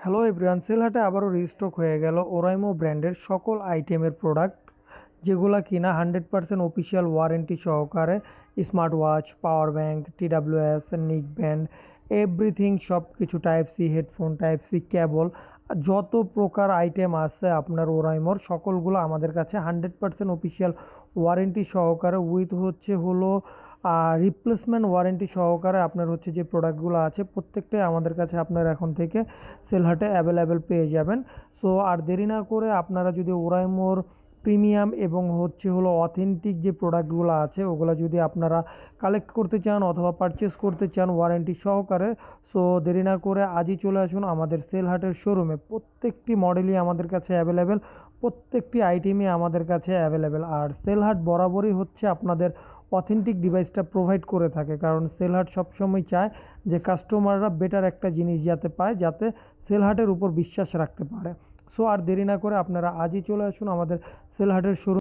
Hello everyone, সেলহাটে আবারও restock হয়ে গেল ওরাইমো ব্র্যান্ডের সকল আইটেমের প্রোডাক্ট যেগুলো কিনা হান্ড্রেড পার্সেন্ট অফিসিয়াল ওয়ারেন্টি সহকারে smart watch power bank TWS neckband everything সব কিছু type C headphone, type C cable যত প্রকার আইটেম আছে আপনার ওরাইমোর, সকলগুলো আমাদের কাছে হান্ড্রেড পার্সেন্ট অফিসিয়াল ওয়ারেন্টি সহকারে, উইথ হচ্ছে হলো রিপ্লেসমেন্ট ওয়ারেন্টি সহকারে আপনার হচ্ছে যে প্রোডাক্টগুলো আছে প্রত্যেকটাই আমাদের কাছে আপনার এখন থেকে সেলহাটে অ্যাভেলেবেল পেয়ে যাবেন। সো আর দেরি না করে আপনারা যদি ওরাইমোর প্রিমিয়াম এবং হচ্ছে হলো অথেন্টিক যে প্রোডাক্টগুলো আছে, ওগুলো যদি আপনারা কালেক্ট করতে চান অথবা পারচেস করতে চান ওয়ারেন্টি সহকারে সো দেরি না করে আজই চলে আসুন আমাদের সেলহাটের শোরুমে প্রত্যেকটি মডেলই আমাদের কাছে অ্যাভেলেবেল প্রত্যেকটি আইটেমই আমাদের কাছে অ্যাভেলেবেল আর সেলহাট বরাবরই হচ্ছে আপনাদের অথেন্টিক ডিভাইসটা প্রোভাইড করে থাকে, কারণ সেলহাট সবসময় চায় যে কাস্টমাররা বেটার একটা জিনিস যাতে পায়, যাতে সেলহাটের উপর বিশ্বাস রাখতে পারে। সো আর দেরি না করে আপনারা আজই চলে আসুন আমাদের সেলহাটের শুরু